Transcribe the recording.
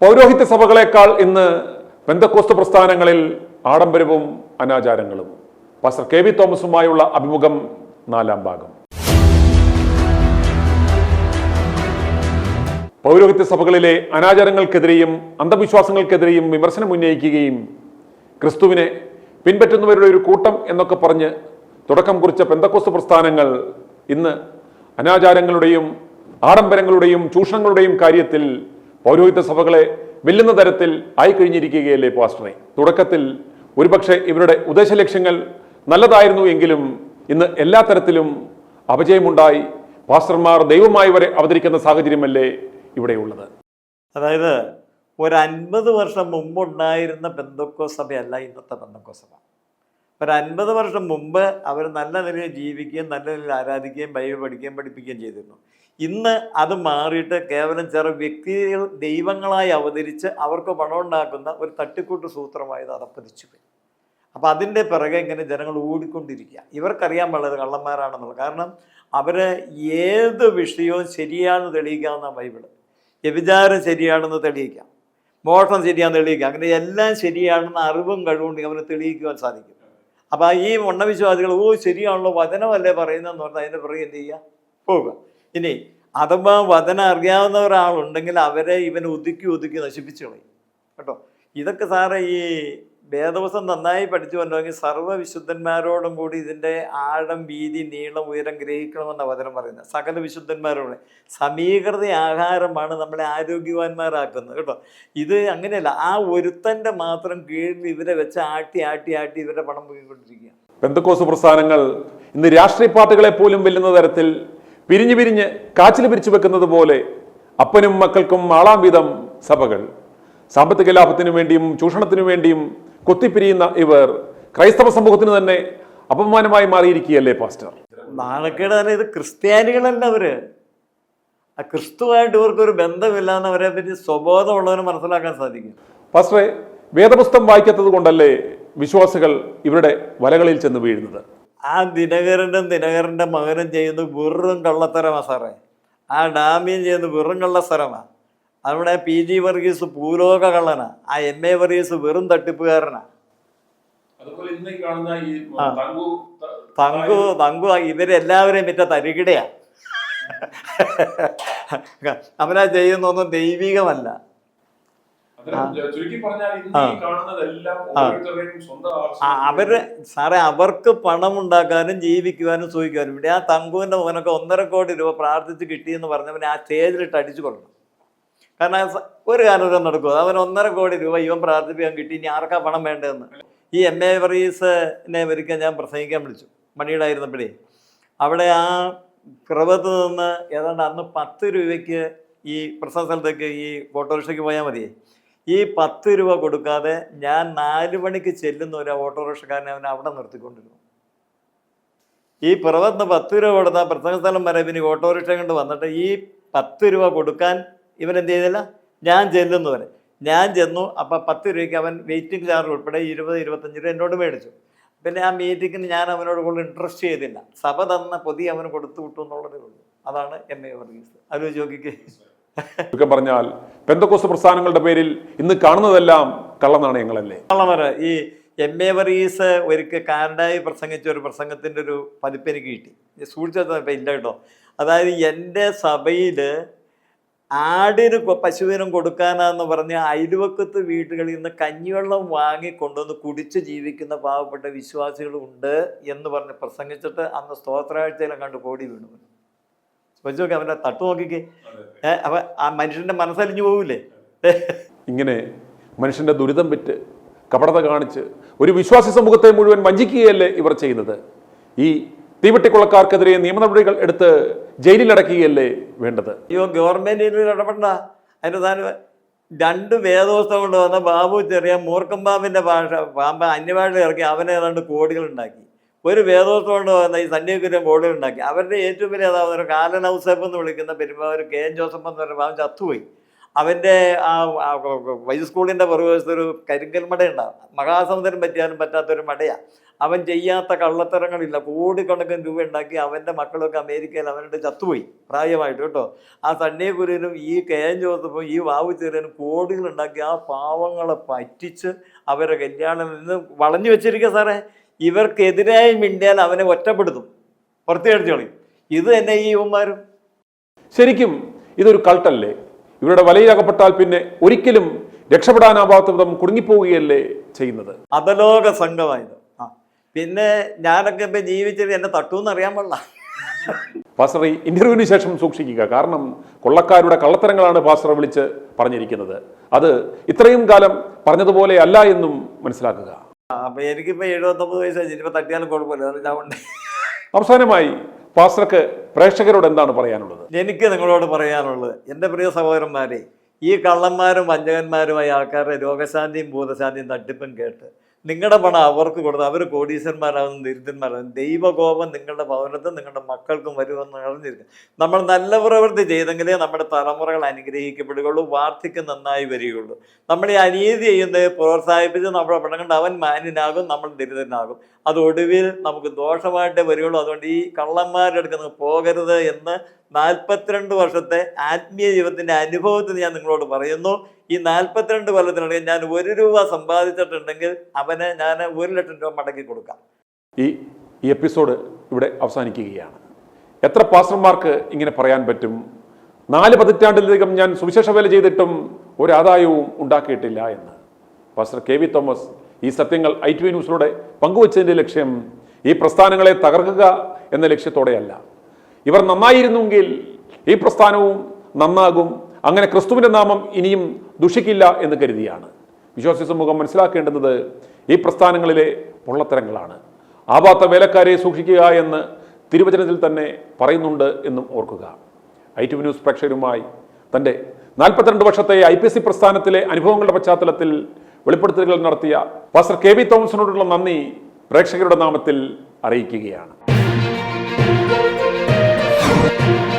പൗരോഹിത്യ സഭകളെക്കാൾ ഇന്ന് ബന്ധക്കോസ്തു പ്രസ്ഥാനങ്ങളിൽ ആഡംബരവും അനാചാരങ്ങളും. പാസ്റ്റർ കെ വി തോമസുമായുള്ള അഭിമുഖം നാലാം ഭാഗം. പൗരോഹിത്യ സഭകളിലെ അനാചാരങ്ങൾക്കെതിരെയും അന്ധവിശ്വാസങ്ങൾക്കെതിരെയും വിമർശനം ഉന്നയിക്കുകയും ക്രിസ്തുവിനെ പിൻപറ്റുന്നവരുടെ ഒരു കൂട്ടം എന്നൊക്കെ പറഞ്ഞ് തുടക്കം കുറിച്ച പെന്തക്കോസ്തു പ്രസ്ഥാനങ്ങൾ ഇന്ന് അനാചാരങ്ങളുടെയും ആഡംബരങ്ങളുടെയും ചൂഷണങ്ങളുടെയും കാര്യത്തിൽ പൗരോഹിത്യ സഭകളെ വെല്ലുന്ന തരത്തിൽ ആയിക്കഴിഞ്ഞിരിക്കുകയല്ലേ പാസ്റ്ററെ? തുടക്കത്തിൽ ഒരുപക്ഷെ ഇവരുടെ ഉദ്ദേശ ലക്ഷ്യങ്ങൾ നല്ലതായിരുന്നു എങ്കിലും ഇന്ന് എല്ലാ തരത്തിലും അപജയമുണ്ടായി. പാസ്റ്റർമാർ ദൈവമായി വരെ അവതരിക്കുന്ന സാഹചര്യമല്ലേ ഇവിടെയുള്ളത്? അതായത് ഒരു അൻപത് വർഷം മുമ്പുണ്ടായിരുന്ന ബന്ധുക്കോ സഭയല്ല ഇന്നത്തെ ബന്ധുക്കോ സഭ. ഒരു അൻപത് വർഷം മുമ്പ് അവർ നല്ല നിലയിൽ ജീവിക്കുകയും നല്ല നിലയിൽ ആരാധിക്കുകയും ബൈബിൾ പഠിക്കുകയും പഠിപ്പിക്കുകയും ചെയ്തിരുന്നു. ഇന്ന് അത് മാറിയിട്ട് കേവലം ചെറു വ്യക്തികൾ ദൈവങ്ങളായി അവതരിച്ച് അവർക്ക് പണം ഉണ്ടാക്കുന്ന ഒരു തട്ടിക്കൂട്ട് സൂത്രമായി അത് അതപ്പതിച്ചു പോയി അപ്പോൾ അതിന്റെ പിറകെ ഇങ്ങനെ ജനങ്ങൾ ഓടിക്കൊണ്ടിരിക്കുക. ഇവർക്കറിയാൻ പാടില്ല കള്ളന്മാരാണെന്നുള്ളത്. കാരണം അവർ ഏത് വിഷയവും ശരിയാണെന്ന് തെളിയിക്കാവുന്ന ബൈബിൾ വ്യഭിചാരം ശരിയാണെന്ന് തെളിയിക്കാം. മോഷണം ശരിയാണെന്ന് തെളിയിക്കാം. അങ്ങനെ എല്ലാം ശരിയാണെന്ന് അറിവും കഴിവുണ്ടെങ്കിൽ അവന് തെളിയിക്കുവാൻ സാധിക്കും. അപ്പോൾ ഈ വണ്ണവിശ്വാസികൾ ഓ ശരിയാണല്ലോ വചനമല്ലേ പറയുന്നതെന്ന് പറഞ്ഞാൽ അതിന്റെ പിറകെ എന്ത് ചെയ്യുക പോവുക ഇനി അഥവാ വചനം അറിയാവുന്ന ഒരാളുണ്ടെങ്കിൽ അവരെ ഇവൻ ഒതുക്കി ഒതുക്കി നശിപ്പിച്ചു കളയും. കേട്ടോ? ഇതൊക്കെ സാറേ ഈ വേദവസം നന്നായി പഠിച്ചു വരണമെങ്കിൽ സർവവിശുദ്ധന്മാരോടും കൂടി ഇതിന്റെ ആഴം വീതി നീളം ഉയരം ഗ്രഹിക്കണമെന്ന വചനം പറയുന്നത്. സകല വിശുദ്ധന്മാരോട്. സമീകൃത ആഹാരമാണ് നമ്മളെ ആരോഗ്യവാന്മാരാക്കുന്നത്. കേട്ടോ? ഇത് അങ്ങനെയല്ല. ആ ഒരുത്തന്റെ മാത്രം കീഴിൽ ഇവരെ വെച്ച് ആട്ടി ആട്ടി ആട്ടി ഇവരുടെ പണം പോയിക്കൊണ്ടിരിക്കുക പെന്തക്കോസ് പ്രസ്ഥാനങ്ങൾ ഇന്ന് രാഷ്ട്രീയ പാർട്ടികളെ പോലും വെല്ലുന്ന തരത്തിൽ പിരിഞ്ഞു പിരിഞ്ഞ് കാച്ചിൽ പിരിച്ചു വെക്കുന്നത് പോലെ അപ്പനും മക്കൾക്കും ആളാം വിധം സഭകൾ. സാമ്പത്തിക ലാഭത്തിനു വേണ്ടിയും ചൂഷണത്തിനു വേണ്ടിയും കൊത്തിപ്പിരിയുന്ന ഇവർ ക്രൈസ്തവ സമൂഹത്തിന് തന്നെ അപമാനമായി മാറിയിരിക്കുകയല്ലേ പാസ്റ്റർ? നാണക്കേട് തന്നെ ഇത് ക്രിസ്ത്യാനികളല്ല അവർ. ആ ക്രിസ്തുവായിട്ട് ഇവർക്കൊരു ബന്ധമില്ല എന്നവരെ പറ്റി സ്വബോധമുള്ളവന് മനസ്സിലാക്കാൻ സാധിക്കും. പാസ്റ്ററെ വേദപുസ്തകം വായിക്കാത്തത് കൊണ്ടല്ലേ വിശ്വാസികൾ ഇവരുടെ വലകളിൽ ചെന്ന് വീഴുന്നത്? ആ ദിനകരനും ദിനകരന്റെ മകനും ചെയ്യുന്നത് വെറും കള്ളത്തരമാ സാറേ. ആ ഡാമിയും ചെയ്യുന്നത് വെറും കള്ളത്തരമാ. അവിടെ പി ജി വർഗീസ് ഭൂലോക കള്ളനാ. ആ എം എ വർഗീസ് വെറും തട്ടിപ്പുകാരനാ. തങ്കു തങ്കു ഇവരെല്ലാവരെയും മറ്റേ തരികിടയാ. അവനാ ചെയ്യുന്നൊന്നും ദൈവികമല്ല. അവർ സാറേ അവർക്ക് പണം ഉണ്ടാക്കാനും ജീവിക്കുവാനും സൂഹിക്കാനും ഇവിടെ ആ തങ്കുവിന്റെ മോനൊക്കെ ഒന്നര കോടി രൂപ പ്രാർത്ഥിച്ച് കിട്ടിയെന്ന് പറഞ്ഞവനെ ആ സ്റ്റേജിലിട്ട് അടിച്ചു കൊള്ളണം കാരണം ഒരു കാരണവരും നടക്കും അവൻ ഒന്നര കോടി രൂപ ഇവൻ പ്രാർത്ഥിപ്പിക്കാൻ കിട്ടി ഇനി ആർക്കാ പണം വേണ്ടതെന്ന്? ഈ എം എ വറീസിനെ ഒരിക്കൽ ഞാൻ പ്രസംഗിക്കാൻ വിളിച്ചു മണിയുടായിരുന്നപ്പോഴേ അവിടെ ആ ക്രവത്ത് നിന്ന് ഏതാണ്ട് അന്ന് പത്ത് രൂപയ്ക്ക് ഈ പ്രസംഗ സ്ഥലത്തേക്ക് ഈ ഓട്ടോറിക്ഷയ്ക്ക് പോയാൽ മതി ഈ പത്ത് രൂപ കൊടുക്കാതെ ഞാൻ നാല് മണിക്ക് ചെല്ലുന്ന ഒരു ഓട്ടോറിക്ഷക്കാരനെ അവനെ അവിടെ നിർത്തിക്കൊണ്ടിരുന്നു. ഈ പിറവത്ത് പത്ത് രൂപ കൊടുത്താൽ പ്രസംഗ സ്ഥലം വരെ പിന്നെ ഓട്ടോറിക്ഷ കൊണ്ട് വന്നിട്ട് ഈ പത്ത് രൂപ കൊടുക്കാൻ ഇവൻ എന്ത് ചെയ്തില്ല? ഞാൻ ചെല്ലുന്നു വരെ ഞാൻ ചെന്നു അപ്പം പത്ത് രൂപയ്ക്ക് അവൻ വെയിറ്റിംഗ് ചാർജ് ഉൾപ്പെടെ ഇരുപത് ഇരുപത്തഞ്ച് രൂപ എന്നോട് മേടിച്ചു. പിന്നെ ആ മീറ്റിങ്ങിന് ഞാൻ അവനോട് കൂടുതൽ ഇൻട്രസ്റ്റ് ചെയ്തില്ല. സഭ തന്ന പൊതി അവന് കൊടുത്തു വിട്ടു എന്നുള്ളതേ ഉള്ളൂ. അതാണ് എം എ വർഗീസ് ആലോചിച്ച് നോക്കിക്കേ ചുരുക്കം പറഞ്ഞാൽ പെന്തക്കോസ് പ്രസ്ഥാനങ്ങളുടെ പേരിൽ ഇന്ന് കാണുന്നതെല്ലാം കള്ളനാണയങ്ങളല്ലേ? കള്ളമര ഈ എം എ വർഗീസ് ഒരിക്കൽ കാനഡായി പ്രസംഗിച്ച ഒരു പ്രസംഗത്തിന്റെ ഒരു പതിപ്പ് എനിക്ക് കിട്ടി. സൂക്ഷിച്ചത് ഇപ്പം ഇല്ല കേട്ടോ. അതായത് എന്റെ സഭയിൽ ആടിന് പശുവിനും കൊടുക്കാനാന്ന് പറഞ്ഞ് അയൽവക്കത്ത് വീടുകളിൽ നിന്ന് കഞ്ഞിവെള്ളം വാങ്ങി കൊണ്ടുവന്ന് കുടിച്ച് ജീവിക്കുന്ന പാവപ്പെട്ട വിശ്വാസികളുണ്ട് എന്ന് പറഞ്ഞ് പ്രസംഗിച്ചിട്ട് അന്ന് സ്തോത്രാഴ്ചയിലും കണ്ട് കോടി വീണു. വെച്ച് നോക്കി അവന്റെ തട്ടു നോക്കിക്കേ. ഏഹ് അപ്പൊ ആ മനുഷ്യന്റെ മനസ്സലിഞ്ഞു പോകൂലേ ഇങ്ങനെ മനുഷ്യന്റെ ദുരിതം വിറ്റ് കപടത കാണിച്ച് ഒരു വിശ്വാസി സമൂഹത്തെ മുഴുവൻ വഞ്ചിക്കുകയല്ലേ ഇവർ ചെയ്യുന്നത്? ഈ തീവെട്ടിക്കൊള്ളക്കാർക്കെതിരെ നിയമ നടപടികൾ എടുത്ത് ജയിലിലടക്കുകയല്ലേ വേണ്ടത്? അയ്യോ ഗവൺമെന്റ് ഇതിൽ ഇടപെടണ്ട. അതിന് താൻ രണ്ട് വേദോസ്തം കൊണ്ട് വന്ന ബാബു ചെറിയ മൂർക്കം പാമ്പിന്റെ ഭാഷ പാമ്പ് അന്യഭാഷ ഇറക്കി അവനെ ഏതാണ്ട് കോടികൾ ഉണ്ടാക്കി. ഒരു വേദോസ്തം കൊണ്ട് വന്ന ഈ സന്യാകുര്യം കോടികൾ ഉണ്ടാക്കി. അവരുടെ ഏറ്റവും വലിയ അതാവുന്ന ഒരു കാലൻ ഔസേപ്പ് എന്ന് വിളിക്കുന്ന പെരുമാവൂർ കെ എൻ ജോസഫ് എന്ന് പറഞ്ഞ പാമ്പ് ചത്തുപോയി. അവന്റെ ആ ആ വൈ സ്കൂളിന്റെ പുറകുവശത്ത് കരിങ്കൽ മടയുണ്ടാവും മഹാസമുദ്രം പറ്റിയാലും പറ്റാത്തൊരു മടയാണ് അവൻ ചെയ്യാത്ത കള്ളത്തരങ്ങളില്ല. കോടിക്കണക്കിന് രൂപ ഉണ്ടാക്കി അവന്റെ മക്കളൊക്കെ അമേരിക്കയിൽ അവരുടെ ചത്തുപോയി. പ്രായമായിട്ട് കേട്ടോ. ആ സണ്ണിയെ ഈ കെ എൻ ജോസഫും ഈ വാവു ചെറിയനും കോടികൾ ഉണ്ടാക്കി ആ പാവങ്ങളെ പറ്റിച്ച് അവരെ കല്യാണം നിന്ന് വളഞ്ഞു വെച്ചിരിക്കുക സാറേ. ഇവർക്കെതിരായി മിണ്ടിയാൽ അവനെ ഒറ്റപ്പെടുത്തും. പുറത്തേടിച്ചു കളയും ഇത് തന്നെ ഈ യുവന്മാരും ശരിക്കും ഇതൊരു കൾട്ടല്ലേ? ഇവരുടെ വലയിലകപ്പെട്ടാൽ പിന്നെ ഒരിക്കലും രക്ഷപ്പെടാനാവാത്ത വിധം കുടുങ്ങിപ്പോവുകയല്ലേ ചെയ്യുന്നത്? അതലോക സംഘമായത്. ആ പിന്നെ ഞാനൊക്കെ ഇപ്പം ജീവിച്ചത് എന്നെ തട്ടൂന്ന് അറിയാൻ പാടില്ല. പാസ്റ്റർ ഈ ഇന്റർവ്യൂവിന് ശേഷം സൂക്ഷിക്കുക. കാരണം കൊള്ളക്കാരുടെ കള്ളത്തരങ്ങളാണ് പാസ്റ്റർ വിളിച്ച് പറഞ്ഞിരിക്കുന്നത്. അത് ഇത്രയും കാലം പറഞ്ഞതുപോലെ അല്ല എന്നും മനസ്സിലാക്കുക. അപ്പം എനിക്കിപ്പോൾ എഴുപത്തൊമ്പത് വയസ്സായി ഇനിയിപ്പോൾ തട്ടിയാലും കുഴപ്പമില്ല. ഞാൻ ഉണ്ട് അവസാനമായി പാസ്റ്റർക്ക് പ്രേക്ഷകരോട് എന്താണ് പറയാനുള്ളത്? എനിക്ക് നിങ്ങളോട് പറയാനുള്ളത് എന്റെ പ്രിയ സഹോദരന്മാരെ ഈ കള്ളന്മാരും വഞ്ചകന്മാരുമായ ആൾക്കാരുടെ രോഗശാന്തിയും ഭൂതശാന്തിയും തട്ടിപ്പും കേട്ട് നിങ്ങളുടെ പണം അവർക്ക് കൊടുത്ത് അവർ കോടീശ്വരന്മാരാകുന്നു ദരിദ്രന്മാരാകും ദൈവകോപം നിങ്ങളുടെ ഭവനത്തും നിങ്ങളുടെ മക്കൾക്കും വരുമെന്ന് അറിഞ്ഞിരിക്കും. നമ്മൾ നല്ല പ്രവൃത്തി ചെയ്തെങ്കിലേ നമ്മുടെ തലമുറകൾ അനുഗ്രഹിക്കപ്പെടുകയുള്ളൂ വാർദ്ധക്യം നന്നായി വരികയുള്ളൂ. നമ്മൾ ഈ അനീതി ചെയ്യുന്നത് പ്രോത്സാഹിപ്പിച്ച് നമ്മുടെ പണം കണ്ട് അവൻ മാന്യനാകും നമ്മൾ ദരിദ്രനാകും. അത് ഒടുവിൽ നമുക്ക് ദോഷമായിട്ടേ വരികയുള്ളൂ. അതുകൊണ്ട് ഈ കള്ളന്മാരുടെ അടുത്ത് പോകരുത് എന്ന് നാൽപ്പത്തിരണ്ട് വർഷത്തെ ആത്മീയ ജീവിതത്തിന്റെ അനുഭവത്തിൽ ഞാൻ നിങ്ങളോട് പറയുന്നു. ഈ നാൽപ്പത്തിരണ്ട് കൊല്ലത്തിനിടയിൽ ഞാൻ ഒരു രൂപ സമ്പാദിച്ചിട്ടുണ്ടെങ്കിൽ അവന് ഞാൻ ഒരു ലക്ഷം രൂപ മടക്കി കൊടുക്കാം. ഈ ഈ എപ്പിസോഡ് ഇവിടെ അവസാനിക്കുകയാണ്. എത്ര പാസ്റ്റർമാർക്ക് ഇങ്ങനെ പറയാൻ പറ്റും? നാല് പതിറ്റാണ്ടിലധികം ഞാൻ സുവിശേഷ വേല ചെയ്തിട്ടും ഒരാദായവും ഉണ്ടാക്കിയിട്ടില്ല എന്ന്. പാസ്റ്റർ കെ വി തോമസ് ഈ സത്യങ്ങൾ ഐ ടി വി ന്യൂസിലൂടെ പങ്കുവച്ചതിന്റെ ലക്ഷ്യം ഈ പ്രസ്ഥാനങ്ങളെ തകർക്കുക എന്ന ലക്ഷ്യത്തോടെയല്ല. ഇവർ നന്നായിരുന്നുവെങ്കിൽ ഈ പ്രസ്ഥാനവും നന്നാകും. അങ്ങനെ ക്രിസ്തുവിന്റെ നാമം ഇനിയും ദുഷിക്കില്ല എന്ന് കരുതിയാണ്. വിശ്വാസി സമൂഹം മനസ്സിലാക്കേണ്ടുന്നത് ഈ പ്രസ്ഥാനങ്ങളിലെ പൊള്ളത്തരങ്ങളാണ്. ആവാത്ത വേലക്കാരെ സൂക്ഷിക്കുക എന്ന് തിരുവചനത്തിൽ തന്നെ പറയുന്നുണ്ട് എന്നും ഓർക്കുക. ഐ ടി ന്യൂസ് പ്രേക്ഷകരുമായി തന്റെ നാൽപ്പത്തിരണ്ട് വർഷത്തെ ഐ പി സി പ്രസ്ഥാനത്തിലെ അനുഭവങ്ങളുടെ പശ്ചാത്തലത്തിൽ വെളിപ്പെടുത്തലുകൾ നടത്തിയ പാസ്റ്റർ കെ വി തോമസിനോടുള്ള നന്ദി പ്രേക്ഷകരുടെ നാമത്തിൽ അറിയിക്കുകയാണ്. Thank you.